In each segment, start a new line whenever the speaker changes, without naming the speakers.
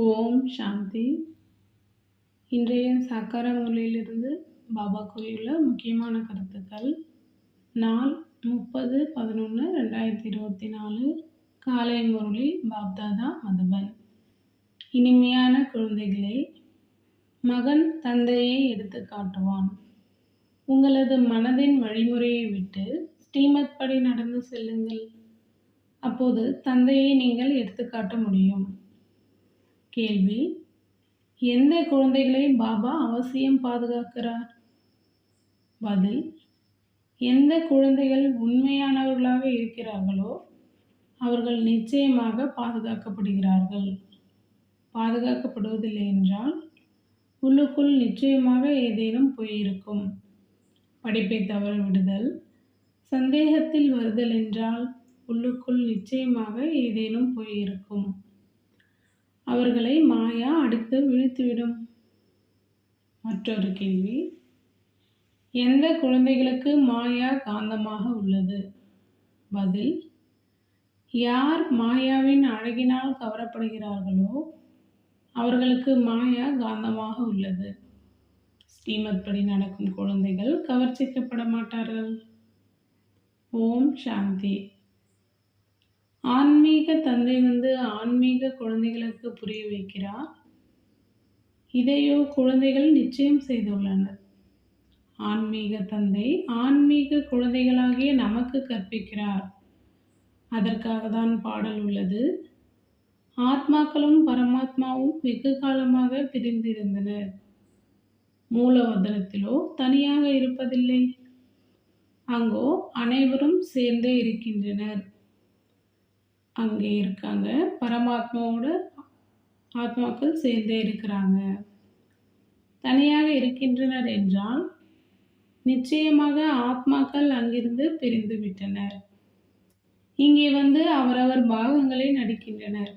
ஓம் சாந்தி. இன்றைய சக்கர முறையிலிருந்து பாபா கூறியுள்ள முக்கியமான கருத்துக்கள். நாள் முப்பது பதினொன்று ரெண்டாயிரத்தி இருபத்தி நாலு. காலை முரளி பாப்தாதா மதுபன். இனிமையான குழந்தைகளே மகன் தந்தையை எடுத்து காட்டுவான். உங்களது மனதின் வழிமுறையை விட்டு ஸ்ரீமத் படி நடந்து செல்லுங்கள். அப்போது தந்தையை நீங்கள் எடுத்துக்காட்ட முடியும். கேள்வி. எந்த குழந்தைகளை பாபா அவசியம் பாதுகாக்கிறார்? பதில் எந்த குழந்தைகள் உண்மையானவர்களாக இருக்கிறார்களோ அவர்கள் நிச்சயமாக பாதுகாக்கப்படுகிறார்கள். பாதுகாக்கப்படுவதில்லை என்றால் உள்ளுக்குள் நிச்சயமாக ஏதேனும் போயிருக்கும் படிப்பை தவற விடுதல் சந்தேகத்தில் வருதல் என்றால் உள்ளுக்குள் நிச்சயமாக ஏதேனும் போயிருக்கும் அவர்களை மாயா அடுத்து வீழ்த்திவிடும். மற்றொரு கேள்வி எந்த குழந்தைகளுக்கு மாயா காந்தமாக உள்ளது? பதில் யார் மாயாவின் அழகினால் கவரப்படுகிறார்களோ அவர்களுக்கு மாயா காந்தமாக உள்ளது. ஸ்ரீமத் படி நடக்கும் குழந்தைகள் கவர்ச்சிக்கப்பட மாட்டார்கள். ஓம் சாந்தி. ஆன்மீக தந்தை வந்து ஆன்மீக குழந்தைகளுக்கு புரிய வைக்கிறார். இதையோ குழந்தைகள் நிச்சயம் செய்துள்ளனர். ஆன்மீக தந்தை ஆன்மீக குழந்தைகளாகிய நமக்கு கற்பிக்கிறார். அதற்காக தான் பாடல் உள்ளது. ஆத்மாக்களும் பரமாத்மாவும் வெகு காலமாக பிரிந்திருந்தனர். மூலவதனத்திலோ தனியாக இருப்பதில்லை. அங்கோ அனைவரும் சேர்ந்தே இருக்கின்றனர். அங்கே இருக்காங்க. பரமாத்மாவோட ஆத்மாக்கள் சேர்ந்தே இருக்கிறாங்க. தனியாக இருக்கின்றனர் என்றால் நிச்சயமாக ஆத்மாக்கள் அங்கிருந்து பிரிந்து விட்டனர். இங்கே வந்து அவரவர் பாகங்களை நடிக்கின்றனர்.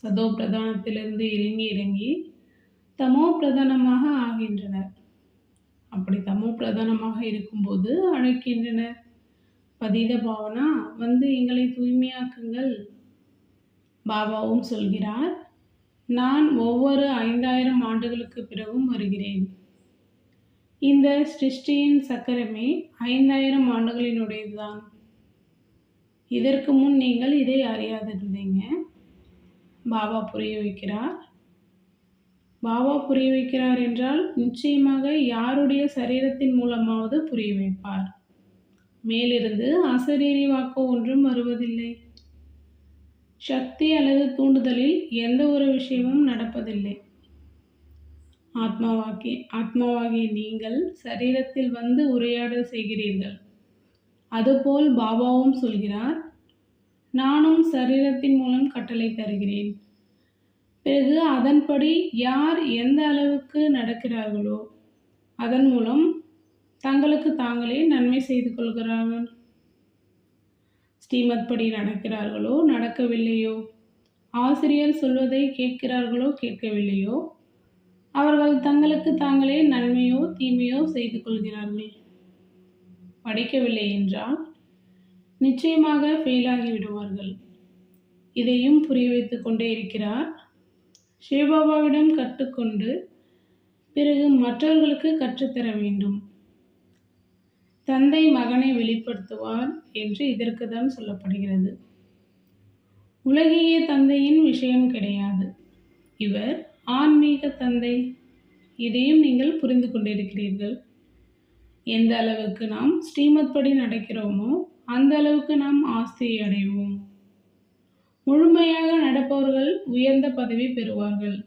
சதோ பிரதானத்திலிருந்து இறங்கி இறங்கி தமோ பிரதானமாக ஆகின்றனர். அப்படி தமோ பிரதானமாக இருக்கும்போது அழைக்கின்றனர். பதீத பாவனா வந்து எங்களை தூய்மையாக்குங்கள். பாபாவும் சொல்கிறார் நான் ஒவ்வொரு ஐந்தாயிரம் ஆண்டுகளுக்கு பிறகும் வருகிறேன். இந்த சிருஷ்டியின் சக்கரமே ஐந்தாயிரம் ஆண்டுகளினுடையதுதான். இதற்கு முன் நீங்கள் இதை அறியாதிருந்தீங்க. பாபா புரிய வைக்கிறார். பாபா புரிய வைக்கிறார் என்றால் நிச்சயமாக யாருடைய சரீரத்தின் மூலமாவது புரிய வைப்பார். மேலிருந்து அசரீரி வாக்கோ ஒன்றும் வருவதில்லை. சக்தி அல்லது தூண்டுதலில் எந்த ஒரு விஷயமும் நடப்பதில்லை. ஆத்மாவாக்கி ஆத்மாவாகிய நீங்கள் சரீரத்தில் வந்து உரையாடல் செய்கிறீர்கள். அதுபோல் பாபாவும் சொல்கிறார் நானும் சரீரத்தின் மூலம் கட்டளை தருகிறேன். பிறகு அதன்படி யார் எந்த அளவுக்கு நடக்கிறார்களோ அதன் மூலம் தங்களுக்கு தாங்களே நன்மை செய்து கொள்கிறார்கள். ஸ்ரீமத் படி நடக்கிறார்களோ? நடக்கவில்லையோ? ஆசிரியர் சொல்வதை கேட்கிறார்களோ? கேட்கவில்லையோ? அவர்கள் தங்களுக்கு தாங்களே நன்மையோ தீமையோ செய்து கொள்கிறார்கள். படிக்கவில்லை என்றால் நிச்சயமாக ஃபெயிலாகி விடுவார்கள். இதையும் புரிய வைத்து கொண்டே இருக்கிறார். சிவபாபாவிடம் கற்றுக்கொண்டு பிறகு மற்றவர்களுக்கு கற்றுத்தர வேண்டும். தந்தை மகனை வெளிப்படுத்துவார் என்று இதற்கு தான் சொல்லப்படுகிறது. உலகிய தந்தையின் விஷயம் கிடையாது. இவர் ஆன்மீக தந்தை. இதையும் நீங்கள் புரிந்து கொண்டிருக்கிறீர்கள். எந்த அளவுக்கு நாம் ஸ்ரீமத் படி நடக்கிறோமோ அந்த அளவுக்கு நாம் ஆஸ்தியை அடைவோம். முழுமையாக நடப்பவர்கள் உயர்ந்த பதவி பெறுவார்கள்.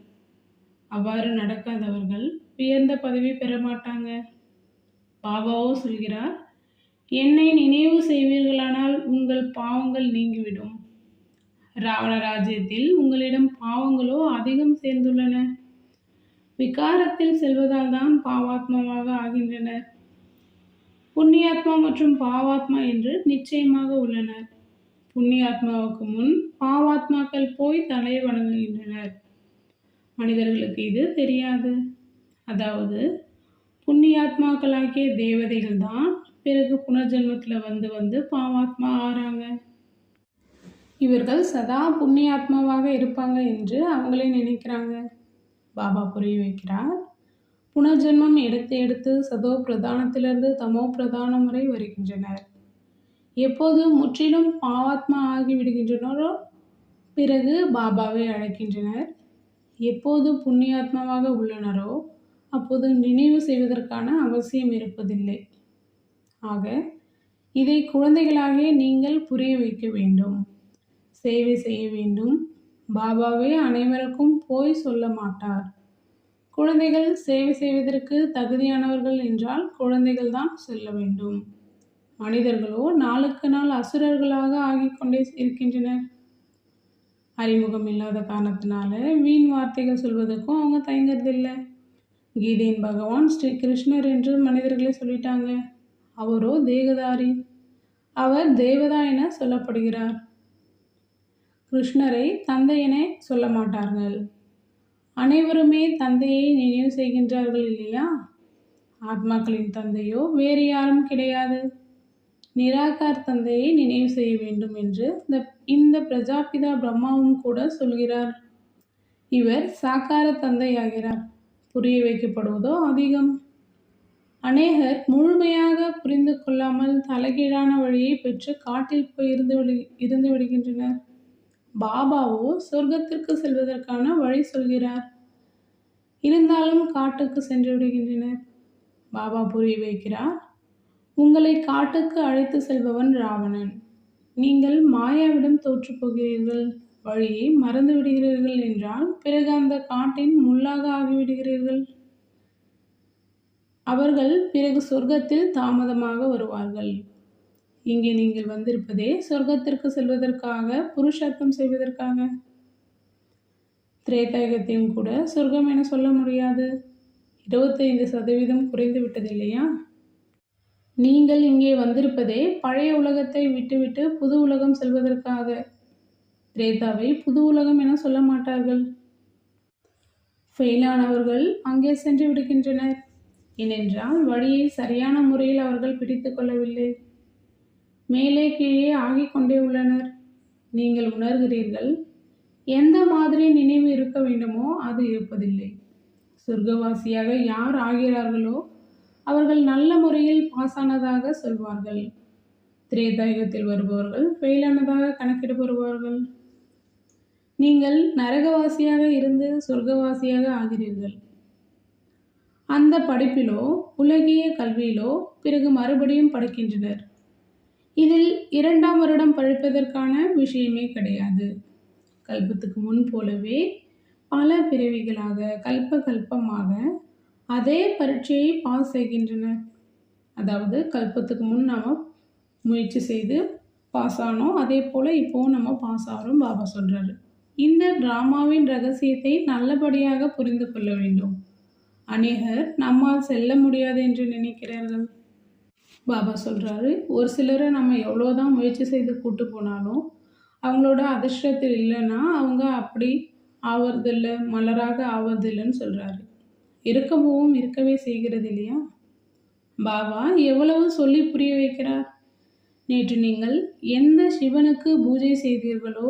அவ்வாறு நடக்காதவர்கள் உயர்ந்த பதவி பெற மாட்டாங்க. பாபாவோ சொல்கிறார் என்னை நினைவு செய்வீர்களானால் உங்கள் பாவங்கள் நீங்கிவிடும். ராவண ராஜ்யத்தில் உங்களிடம் பாவங்களோ அதிகம் சேர்ந்துள்ளன. விகாரத்தில் செல்வதால் தான் பாவாத்மாவாக ஆகின்றனர். புண்ணியாத்மா மற்றும் பாவாத்மா என்று நிச்சயமாக உள்ளனர். புண்ணியாத்மாவுக்கு முன் பாவாத்மாக்கள் போய் தலை வணங்குகின்றனர். மனிதர்களுக்கு இது தெரியாது. அதாவது புண்ணியாத்மாக்களாகிய தேவதைகள் தான் பிறகு புனர்ஜென்மத்தில் வந்து வந்து பாவாத்மா ஆறாங்க. இவர்கள் சதா புண்ணியாத்மாவாக இருப்பாங்க என்று அவங்களே நினைக்கிறாங்க. பாபா புரிய வைக்கிறார். புனர்ஜென்மம் எடுத்து எடுத்து சதோ பிரதானத்திலிருந்து தமோ பிரதானம் வரை வருகின்றனர். எப்போது முற்றிலும் பாவாத்மா ஆகி விடுகின்றனரோ பிறகு பாபாவை அழைக்கின்றனர். எப்போது புண்ணியாத்மாவாக உள்ளனரோ அப்போது நினைவு செய்வதற்கான அவசியம் இருப்பதில்லை. ஆக இதை குழந்தைகளாகிய நீங்கள் புரிய வைக்க வேண்டும். சேவை செய்ய வேண்டும். பாபாவே அனைவருக்கும் போய் சொல்ல மாட்டார். குழந்தைகள் சேவை செய்வதற்கு தகுதியானவர்கள் என்றால் குழந்தைகள் தான் செல்ல வேண்டும். மனிதர்களோ நாளுக்கு நாள் அசுரர்களாக ஆகிக்கொண்டே இருக்கின்றனர். அறிமுகம் இல்லாத காரணத்தினால வீண் வார்த்தைகள் சொல்வதற்கும் அவங்க தயங்குறதில்லை. கீதையின் பகவான் ஸ்ரீ கிருஷ்ணர் என்று மனிதர்களே சொல்லிட்டாங்க. அவரோ தேகதாரி. அவர் தேவதா என சொல்லப்படுகிறார். கிருஷ்ணரை தந்தை என சொல்ல மாட்டார்கள். அனைவருமே தந்தையை நினைவு செய்கின்றார்கள் இல்லையா? ஆத்மாக்களின் தந்தையோ வேறு யாரும் கிடையாது. நிராகார் தந்தையை நினைவு செய்ய வேண்டும் என்று இந்த இந்த பிரஜாபிதா பிரம்மாவும் கூட சொல்கிறார். இவர் சாக்கார தந்தையாகிறார். புரிய வைக்கப்படுவதோ அதிகம். அநேகர் முழுமையாக புரிந்து கொள்ளாமல் தலைகீழான வழியை பெற்று காட்டில் போய் இருந்து விடு இருந்து விடுகின்றனர். பாபாவோ சொர்க்கத்திற்கு செல்வதற்கான வழி சொல்கிறார். இருந்தாலும் காட்டுக்கு சென்று விடுகின்றனர். பாபா புரிய வைக்கிறார் உங்களை காட்டுக்கு அழைத்து செல்பவன் ராவணன். நீங்கள் மாயாவிடம் தோற்று போகிறீர்கள். வழியை மறந்து விடுகிறீர்கள் என்றால் பிறகு அந்த காட்டின் முள்ளாக ஆகிவிடுகிறீர்கள். அவர்கள் பிறகு சொர்க்கத்தில் தாமதமாக வருவார்கள். இங்கே நீங்கள் வந்திருப்பதே சொர்க்கத்திற்கு செல்வதற்காக புருஷார்த்தம் செய்வதற்காக. திரேதாயகத்தையும் கூட சொர்க்கம் என சொல்ல முடியாது. இருபத்தைந்து சதவீதம் குறைந்து விட்டது இல்லையா? நீங்கள் இங்கே வந்திருப்பதே பழைய உலகத்தை விட்டுவிட்டு புது உலகம் செல்வதற்காக. திரேதாவை புது உலகம் என சொல்ல மாட்டார்கள். ஃபெயிலானவர்கள் அங்கே சென்று விடுகின்றனர். ஏனென்றால் வழியை சரியான முறையில் அவர்கள் பிடித்து கொள்ளவில்லை. மேலே கீழே ஆகிக் கொண்டே உள்ளனர். நீங்கள் உணர்கிறீர்கள் எந்த மாதிரி நினைவு இருக்க வேண்டுமோ அது இருப்பதில்லை. சொர்க்கவாசியாக யார் ஆகிறார்களோ அவர்கள் நல்ல முறையில் பாஸானதாக சொல்வார்கள். திரேதாயுகத்தில் வருபவர்கள் ஃபெயிலானதாக கணக்கிடப்படுவார்கள். நீங்கள் நரகவாசியாக இருந்து சொர்க்கவாசியாக ஆகிறீர்கள். அந்த படிப்பிலோ உலகிய கல்வியிலோ பிறகு மறுபடியும் படிக்கின்றனர். இதில் இரண்டாம் வருடம் படிப்பதற்கான விஷயமே கிடையாது. கல்பத்துக்கு முன் போலவே பல பிறவிகளாக கல்ப கல்பமாக அதே பரீட்சையை பாஸ் செய்கின்றனர் அதாவது கல்பத்துக்கு முன் நாம் முயற்சி செய்து பாஸ் ஆனோம். அதே போல் இப்போவும் நம்ம பாஸ் ஆகிறோம் பாபா சொல்கிறாரு இந்த ட்ராமாவின் ரகசியத்தை நல்லபடியாக புரிந்து கொள்ள வேண்டும். அநேகர் நம்மால் செல்ல முடியாது என்று நினைக்கிறார்கள். பாபா சொல்கிறாரு ஒரு சிலரை நம்ம எவ்வளோதான் முயற்சி செய்து கூட்டு போனாலும் அவங்களோட அதிர்ஷ்டத்தில் இல்லைன்னா அவங்க அப்படி ஆவறதில்லை மலராக ஆவறதில்லைன்னு சொல்கிறாரு இருக்கவும் இருக்கவே செய்கிறது இல்லையா? பாபா எவ்வளவு சொல்லி புரிய வைக்கிறார்? நேற்று நீங்கள் எந்த சிவனுக்கு பூஜை செய்தீர்களோ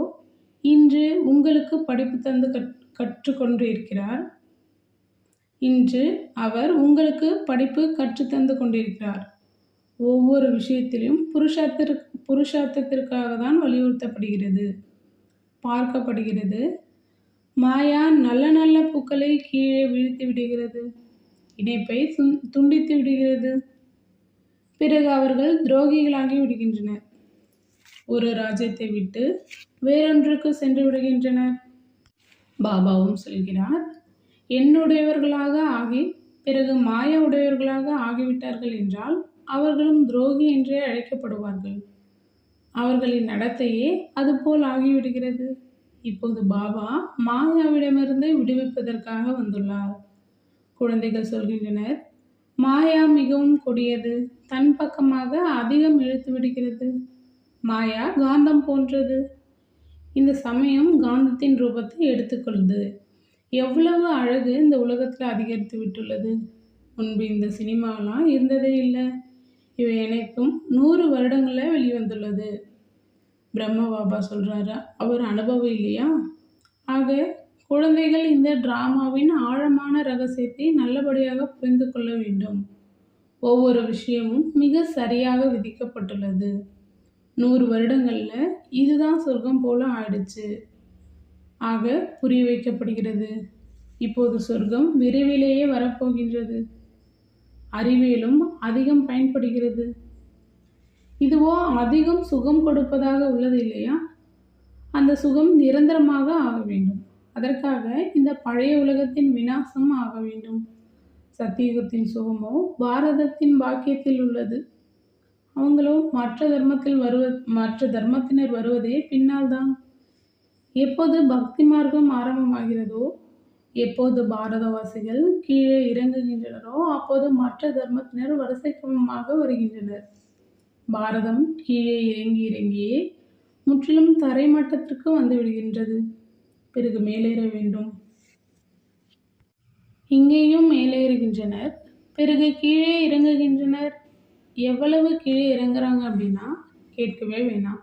இன்று உங்களுக்கு படிப்பு தந்து கற் கற்றுக்கொண்டு இருக்கிறார் இன்று அவர் உங்களுக்கு படிப்பு கற்றுத்தந்து கொண்டிருக்கிறார். ஒவ்வொரு விஷயத்திலும் புருஷார்த்திற்கு புருஷார்த்தத்திற்காக தான் வலியுறுத்தப்படுகிறது. பார்க்கப்படுகிறது மாயா நல்ல நல்ல பூக்களை கீழே வீழ்த்தி விடுகிறது இணைப்பை துண்டித்து விடுகிறது. பிறகு அவர்கள் துரோகிகளாகி விடுகின்றனர். ஒரு ராஜ்யத்தை விட்டு வேறொன்றுக்கு சென்று விடுகின்றனர். பாபாவும் சொல்கிறார் என்னுடையவர்களாக ஆகி பிறகு மாய உடையவர்களாக ஆகிவிட்டார்கள் என்றால் அவர்களும் துரோகி என்றே அழைக்கப்படுவார்கள். அவர்களின் நடத்தையே அதுபோல் ஆகிவிடுகிறது. இப்போது பாபா மாயாவிடமிருந்து விடுவிப்பதற்காக வந்துள்ளார். குழந்தைகள் சொல்கின்றனர் மாயா மிகவும் கொடியது தன் பக்கமாக அதிகம் இழுத்து விடுகிறது. மாயா காந்தம் போன்றது. இந்த சமயம் காந்தத்தின் ரூபத்தை எடுத்துக்கொள்ளுது எவ்வளவு அழகு இந்த உலகத்தில் அதிகரித்து விட்டுள்ளது. முன்பு இந்த சினிமாலாம் இருந்ததே இல்லை. இவை அனைத்தும் நூறு வருடங்களில் வெளிவந்துள்ளது. பிரம்ம பாபா சொல்கிறாரு அவர் அனுபவம் இல்லையா? ஆக குழந்தைகள் இந்த டிராமாவின் ஆழமான ரகசியத்தை நல்லபடியாக புரிந்து கொள்ள வேண்டும். ஒவ்வொரு விஷயமும் மிக சரியாக விதிக்கப்பட்டுள்ளது. நூறு வருடங்களில் இதுதான் சொர்க்கம் போல ஆயிடுச்சு. ஆக புரிய வைக்கப்படுகிறது. இப்போது சொர்க்கம் விரைவிலேயே வரப்போகின்றது. அறிவியலும் அதிகம் பயன்படுகிறது. இதுவோ அதிகம் சுகம் கொடுப்பதாக உள்ளது இல்லையா? அந்த சுகம் நிரந்தரமாக ஆக வேண்டும். அதற்காக இந்த பழைய உலகத்தின் விநாசம் ஆக வேண்டும். சத்தியுகத்தின் சுகமோ பாரதத்தின் பாக்கியத்தில் உள்ளது. அவங்களோ மற்ற தர்மத்தில் வருவ மற்ற தர்மத்தினர் வருவதே பின்னால் தான் எப்போது பக்தி மார்க்கம் ஆரம்பமாகிறதோ எப்போது பாரதவாசிகள் கீழே இறங்குகின்றனரோ அப்போது மற்ற தர்மத்தினர் வரிசை கிரமமாக வருகின்றனர். பாரதம் கீழே இறங்கி இறங்கியே முற்றிலும் தரைமட்டத்திற்கு வந்து விடுகின்றது பிறகு மேலேற வேண்டும். இங்கேயும் மேலேறுகின்றனர். பிறகு கீழே இறங்குகின்றனர். எவ்வளவு கீழே இறங்குறாங்க அப்படின்னா கேட்கவே வேணாம்.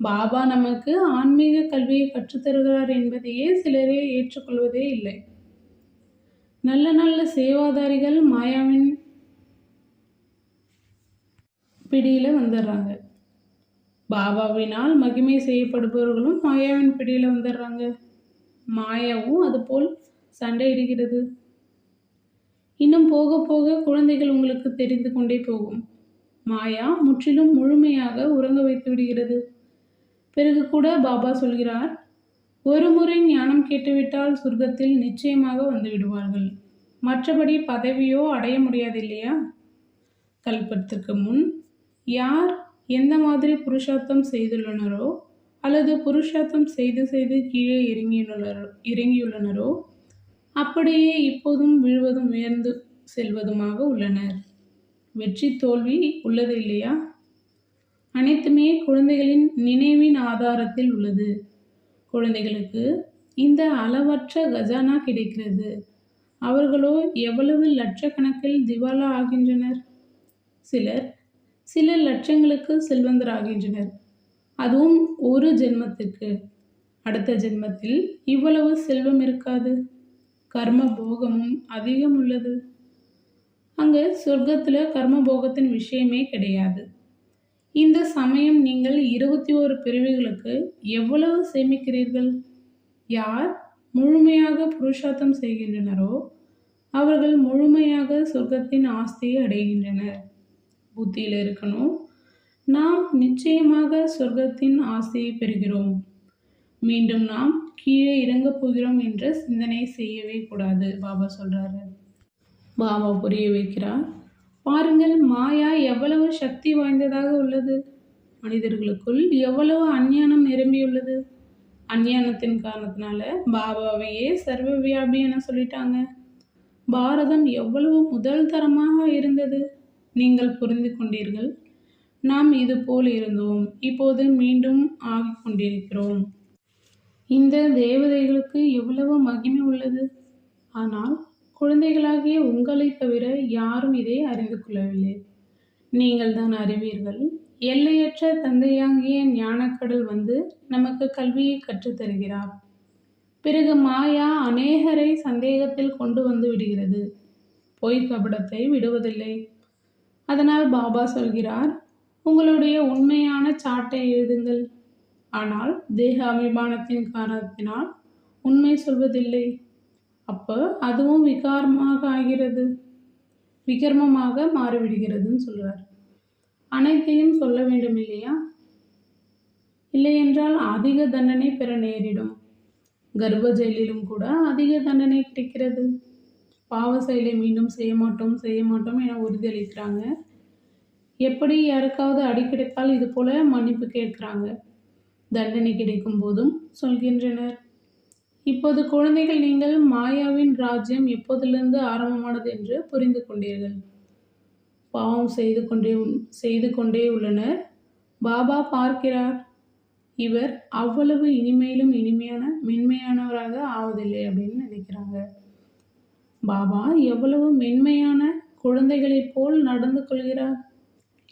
பாபா நமக்கு ஆன்மீக கல்வியை கற்றுத்தருகிறார் என்பதையே சிலரே ஏற்றுக்கொள்வதே இல்லை. நல்ல நல்ல சேவாதாரிகள் மாயாவின் பிடியில் வந்துடுறாங்க. பாபாவினால் மகிமை செய்யப்படுபவர்களும் மாயாவின் பிடியில் வந்துடுறாங்க. மாயாவும் அதுபோல் சண்டையிடுகிறது. இன்னும் போக போக குழந்தைகள் உங்களுக்கு தெரிந்து கொண்டே போகும். மாயா முற்றிலும் முழுமையாக உறங்க வைத்து விடுகிறது. பிறகு கூட பாபா சொல்கிறார் ஒரு முறை ஞானம் கேட்டுவிட்டால் சொர்க்கத்தில் நிச்சயமாக வந்து விடுவார்கள். மற்றபடி பதவியோ அடைய முடியாது இல்லையா கல்பத்திற்கு முன் யார் எந்த மாதிரி புருஷார்த்தம் செய்துள்ளனரோ அல்லது புருஷார்த்தம் செய்து செய்து கீழே இறங்கியுள்ளனரோ இறங்கியுள்ளனரோ அப்படியே இப்போதும் விழுவதும் உயர்ந்து செல்வதுமாக உள்ளனர். வெற்றி தோல்வி உள்ளது இல்லையா? அனைத்துமே குழந்தைகளின் நினைவின் ஆதாரத்தில் உள்ளது. குழந்தைகளுக்கு இந்த அளவற்ற கஜானா கிடைக்கிறது. அவர்களோ எவ்வளவு லட்சக்கணக்கில் திவாலா ஆகின்றனர்? சிலர் சில லட்சங்களுக்கு செல்வந்தராகின்றனர். அதுவும் ஒரு ஜென்மத்திற்கு. அடுத்த ஜென்மத்தில் இவ்வளவு செல்வம் இருக்காது. கர்ம போகமும் அதிகம் உள்ளது. அங்கு சொர்க்கத்தில் கர்மபோகத்தின் விஷயமே கிடையாது. இந்த சமயம் நீங்கள் இருபத்தி ஓரு பிரிவுகளுக்கு எவ்வளவு சேமிக்கிறீர்கள்? யார் முழுமையாக புருஷார்த்தம் செய்கின்றனரோ அவர்கள் முழுமையாக சொர்க்கத்தின் ஆஸ்தியை அடைகின்றனர். புத்தியில் இருக்கணும். நாம் நிச்சயமாக சொர்க்கத்தின் ஆசையை பெறுகிறோம். மீண்டும் நாம் கீழே இறங்கப் போகிறோம் என்ற சிந்தனை செய்யவே கூடாது பாபா சொல்கிறாரு பாபா புரிய வைக்கிறார். பாருங்கள் மாயா எவ்வளவு சக்தி வாய்ந்ததாக உள்ளது. மனிதர்களுக்குள் எவ்வளவு அஞ்ஞானம் நிரம்பியுள்ளது. அஞ்ஞானத்தின் காரணத்தினால பாபாவையே சர்வ வியாபி என சொல்லிட்டாங்க. பாரதம் எவ்வளவு முதல் தரமாக இருந்தது. நீங்கள் புரிந்து கொண்டீர்கள். நாம் இது போல் இருந்தோம். இப்போது மீண்டும் ஆகிக் கொண்டிருக்கிறோம். இந்த தேவதைகளுக்கு எவ்வளவு மகிமை உள்ளது. ஆனால் குழந்தைகளாகிய உங்களைத் தவிர யாரும் இதை அறிந்து கொள்ளவில்லை. நீங்கள் தான் அறிவீர்கள். எல்லையற்ற தந்தையாகிய ஞானக்கடல் வந்து நமக்கு கல்வியை கற்றுத்தருகிறார். பிறகு மாயா அநேகரை சந்தேகத்தில் கொண்டு வந்து விடுகிறது. பொய் கபடத்தை விடுவதில்லை. அதனால் பாபா சொல்கிறார் உங்களுடைய உண்மையான சாட்டை எழுதுங்கள். ஆனால் தேக அபிமானத்தின் காரணத்தினால் உண்மை சொல்வதில்லை. அப்போ அதுவும் விகாரமாக ஆகிறது. விகர்மமாக மாறிவிடுகிறதுன்னு சொல்கிறார் அனைத்தையும் சொல்ல வேண்டும் இல்லையா இல்லையென்றால் அதிக தண்டனை பெற நேரிடும். கர்ப்ப ஜெயிலிலும் கூட அதிக தண்டனை கிடைக்கிறது. பாவ செயலை மீண்டும் செய்ய மாட்டோம் செய்ய மாட்டோம் என உறுதியளிக்கிறாங்க. எப்படி யாருக்காவது அடி கிடைத்தால் இது போல மன்னிப்பு கேட்குறாங்க. தண்டனை கிடைக்கும் போதும் சொல்கின்றனர். இப்போது குழந்தைகள் நீங்கள் மாயாவின் ராஜ்யம் எப்போதிலிருந்து ஆரம்பமானது என்று புரிந்து கொண்டீர்கள்? பாவம் செய்து கொண்டே செய்து கொண்டே உள்ளனர். பாபா பார்க்கிறார். இவர் அவ்வளவு இனிமையிலும் இனிமையான மென்மையானவராக ஆவதில்லை அப்படின்னு நினைக்கிறாங்க. பாபா எவ்வளவு மென்மையான குழந்தைகளைப் போல் நடந்து கொள்கிறார்.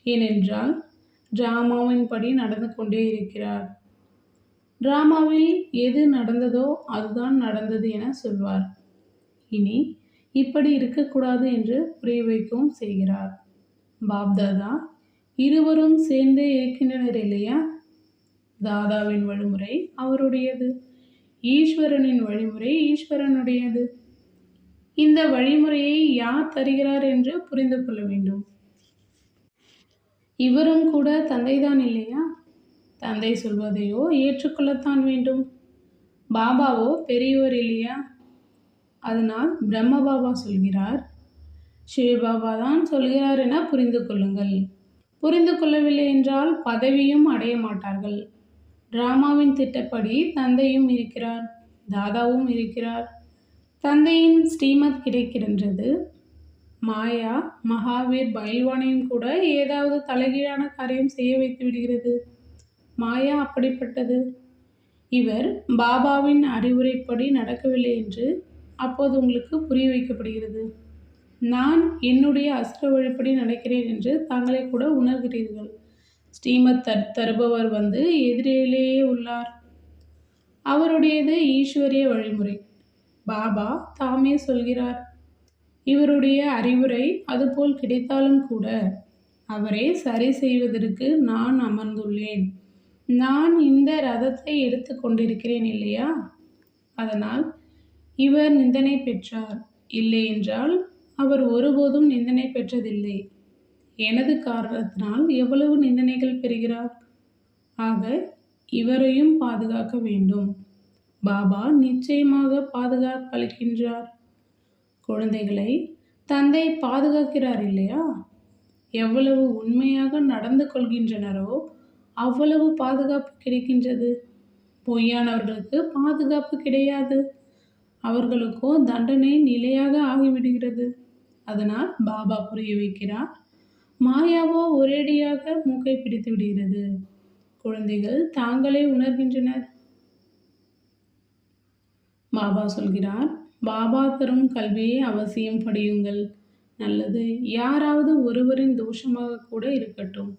ஏனென்றால் டிராமாவின்படி நடந்து கொண்டே இருக்கிறார். டிராமாவில் எது நடந்ததோ அதுதான் நடந்தது என சொல்வார். இனி இப்படி இருக்கக்கூடாது என்று புரிய வைக்கவும் செய்கிறார். பாப்தாதா இருவரும் சேர்ந்தே இருக்கின்றனர் இல்லையா? தாதாவின் வழிமுறை அவருடையது. ஈஸ்வரனின் வழிமுறை ஈஸ்வரனுடையது. இந்த வழிமுறையை யார் தருகிறார் என்று புரிந்து கொள்ள வேண்டும். இவரும் கூட தந்தைதான் இல்லையா? தந்தை சொல்வதையோ ஏற்றுக்கொள்ளத்தான் வேண்டும். பாபாவோ பெரியோர் இல்லையா? அதனால் பிரம்ம பாபா சொல்கிறார். சிவபாபா தான் சொல்கிறார் என புரிந்து கொள்ளுங்கள். புரிந்து கொள்ளவில்லை என்றால் பதவியும் அடைய மாட்டார்கள். டிராமாவின் திட்டப்படி தந்தையும் இருக்கிறார் தாதாவும் இருக்கிறார். தந்தையின் ஸ்ரீமத் கிடைக்கின்றது. மாயா மகாவீர் பயில்வானையும் கூட ஏதாவது தலைகீழான காரியம் செய்ய வைத்து விடுகிறது. மாயா அப்படிப்பட்டது? இவர் பாபாவின் அறிவுரைப்படி நடக்கவில்லை என்று அப்போது உங்களுக்கு புரிய வைக்கப்படுகிறது. நான் என்னுடைய அஸ்ர வழிப்படி நடக்கிறேன் என்று தாங்களே கூட உணர்கிறீர்கள். ஸ்ரீமத் தர் தருபவர் வந்து எதிரிலேயே உள்ளார். அவருடையது ஈஸ்வரிய வழிமுறை. பாபா தாமே சொல்கிறார் இவருடைய அறிவுரை அதுபோல் கிடைத்தாலும் கூட அவரை சரி செய்வதற்கு நான் அமர்ந்துள்ளேன். நான் இந்த ரதத்தை எடுத்து கொண்டிருக்கிறேன் இல்லையா? அதனால் இவர் நிந்தனை பெற்றார். இல்லை என்றால் அவர் ஒருபோதும் நிந்தனை பெற்றதில்லை. எனது காரணத்தினால் எவ்வளவு நிந்தனைகள் பெறுகிறார்? ஆக இவரையும் பாதுகாக்க வேண்டும். பாபா நிச்சயமாக பாதுகாப்பளிக்கின்றார் குழந்தைகளை தந்தை பாதுகாக்கிறார் இல்லையா? எவ்வளவு உண்மையாக நடந்து கொள்கின்றனரோ அவ்வளவு பாதுகாப்பு கிடைக்கின்றது. பொய்யானவர்களுக்கு பாதுகாப்பு கிடையாது. அவர்களுக்கோ தண்டனை நிலையாக ஆகிவிடுகிறது. அதனால் பாபா புரிய வைக்கிறார். மாயாவோ ஒரேடியாக மூக்கை பிடித்து விடுகிறது. குழந்தைகள் தாங்களே உணர்கின்றனர். பாபா சொல்கிறார் பாபா தரும் கல்வியை அவசியம் படியுங்கள். நல்லது. யாராவது ஒருவரின் தோஷமாக கூட இருக்கட்டும்.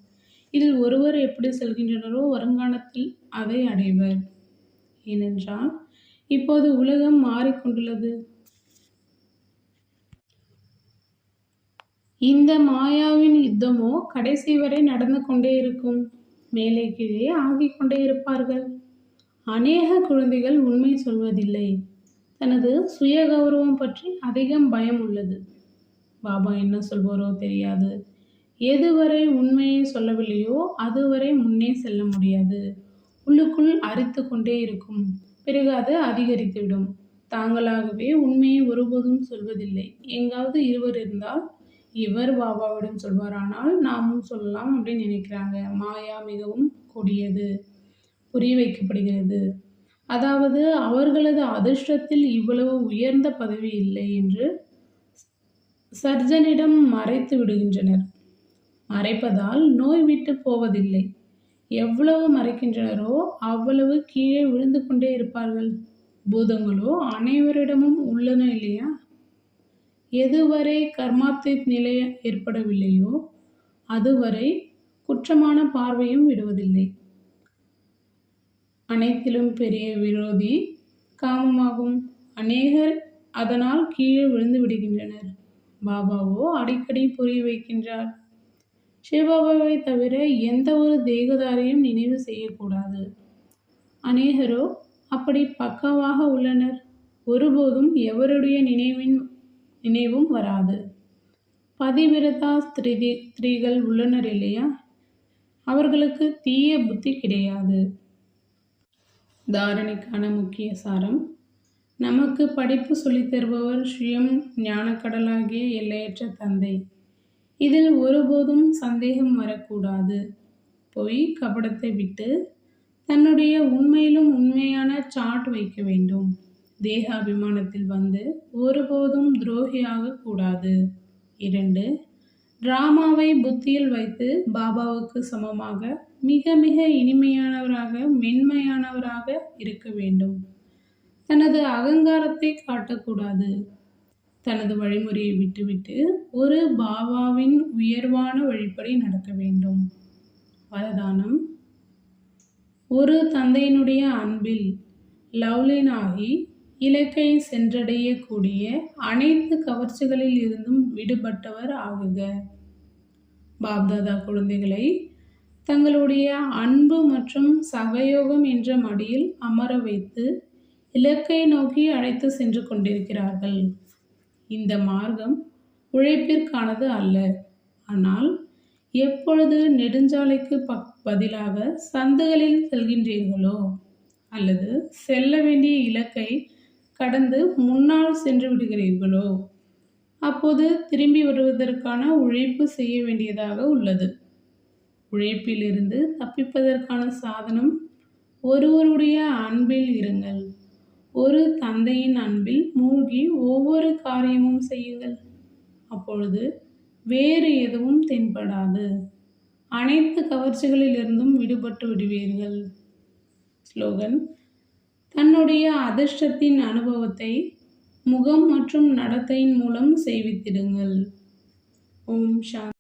இதில் ஒருவர் எப்படி செல்கின்றனரோ வருங்காலத்தில் அதை அடைவர். ஏனென்றால் இப்போது உலகம் மாறிக்கொண்டுள்ளது இந்த மாயாவின் யுத்தமோ கடைசி வரை நடந்து கொண்டே இருக்கும். மேலே கீழே ஆகிக் கொண்டே இருப்பார்கள். அநேக குழந்தைகள் உண்மை சொல்வதில்லை. தனது சுய கௌரவம் பற்றி அதிகம் பயம் உள்ளது. பாபா என்ன சொல்வாரோ தெரியாது. எதுவரை உண்மையை சொல்லவில்லையோ அதுவரை முன்னே செல்ல முடியாது. உள்ளுக்குள் அரித்து கொண்டே இருக்கும். பிறகு அது அதிகரித்துவிடும். தாங்களாகவே உண்மையை ஒருபோதும் சொல்வதில்லை. எங்காவது இருவர் இருந்தால் இவர் பாபாவிடம் சொல்வாரானால் நாமும் சொல்லலாம் அப்படின்னு நினைக்கிறாங்க. மாயா மிகவும் கொடியது. புரிய வைக்கப்படுகிறது. அதாவது அவர்களது அதிர்ஷ்டத்தில் இவ்வளவு உயர்ந்த பதவி இல்லை என்று சர்ஜனிடம் மறைத்து விடுகின்றனர். மறைப்பதால் நோய் விட்டு போவதில்லை. எவ்வளவு மறைக்கின்றனரோ அவ்வளவு கீழே விழுந்து கொண்டே இருப்பார்கள். பூதங்களோ அனைவரிடமும் உள்ளன இல்லையா? எதுவரை கர்மாத்தித் நிலை ஏற்படவில்லையோ அதுவரை குற்றமான பார்வையும் விடுவதில்லை. அனைத்திலும் பெரிய விரோதி காமமாகும். அநேகர் அதனால் கீழே விழுந்து விடுகின்றனர். பாபாவோ அடிக்கடி புரிய வைக்கின்றார். சிவபாபாவை தவிர எந்த ஒரு தேகதாரையும் நினைவு செய்யக்கூடாது. அநேகரோ அப்படி பக்காவாக உள்ளனர். ஒருபோதும் எவருடைய நினைவின் நினைவும் வராது. பதிவிரதா ஸ்திரீ ஸ்திரீகள் உள்ளனர் இல்லையா? அவர்களுக்கு தீய புத்தி கிடையாது. தாரணிக்கான முக்கிய சாரம் நமக்கு படிப்பு சொல்லித் தருபவர் ஸ்ரீயம் ஞானக்கடலாகிய எல்லையற்ற தந்தை. இதில் ஒருபோதும் சந்தேகம் வரக்கூடாது. பொய் கபடத்தை விட்டு தன்னுடைய உண்மையிலும் உண்மையான சாட் வைக்க வேண்டும். தேக அபிமானத்தில் வந்து ஒருபோதும் துரோகியாக கூடாது. இரண்டு டிராமாவை புத்தியில் வைத்து பாபாவுக்கு சமமாக மிக மிக இனிமையானவராக மென்மையானவராக இருக்க வேண்டும். தனது அகங்காரத்தை காட்டக்கூடாது. தனது வழிமுறையை விட்டுவிட்டு ஒரு பாபாவின் உயர்வான வழிப்படி நடக்க வேண்டும். வரதானம். ஒரு தந்தையினுடைய அன்பில் லவ்லினாகி இலக்கை சென்றடையக்கூடிய அனைத்து கவர்ச்சிகளில் இருந்தும் விடுபட்டவர் ஆகுக. பாப்தாதா குழந்தைகளை தங்களுடைய அன்பு மற்றும் சகயோகம் என்ற மடியில் அமர வைத்து இலக்கை நோக்கி அழைத்து சென்று கொண்டிருக்கிறார்கள். இந்த மார்க்கம் உழைப்பிற்கானது அல்ல. ஆனால் எப்பொழுது நெடுஞ்சாலைக்கு பக் பதிலாக சந்துகளில் செல்கின்றீர்களோ அல்லது செல்ல வேண்டிய இலக்கை கடந்து முன்னால் சென்று விடுகிறீர்களோ அப்போது திரும்பி வருவதற்கான உழைப்பு செய்ய வேண்டியதாக உள்ளது. உழைப்பிலிருந்து தப்பிப்பதற்கான சாதனம் ஒருவருடைய அன்பில் இருங்கள். ஒரு தந்தையின் அன்பில் மூழ்கி ஒவ்வொரு காரியமும் செய்யுங்கள். அப்பொழுது வேறு எதுவும் தென்படாது. அனைத்து கவர்ச்சிகளிலிருந்தும் விடுபட்டு விடுவீர்கள். ஸ்லோகன் தன்னுடைய அதிர்ஷ்டத்தின் அனுபவத்தை முகம் மற்றும் நடத்தையின் மூலம் செய்வித்திடுங்கள். ஓம் சாந்தி.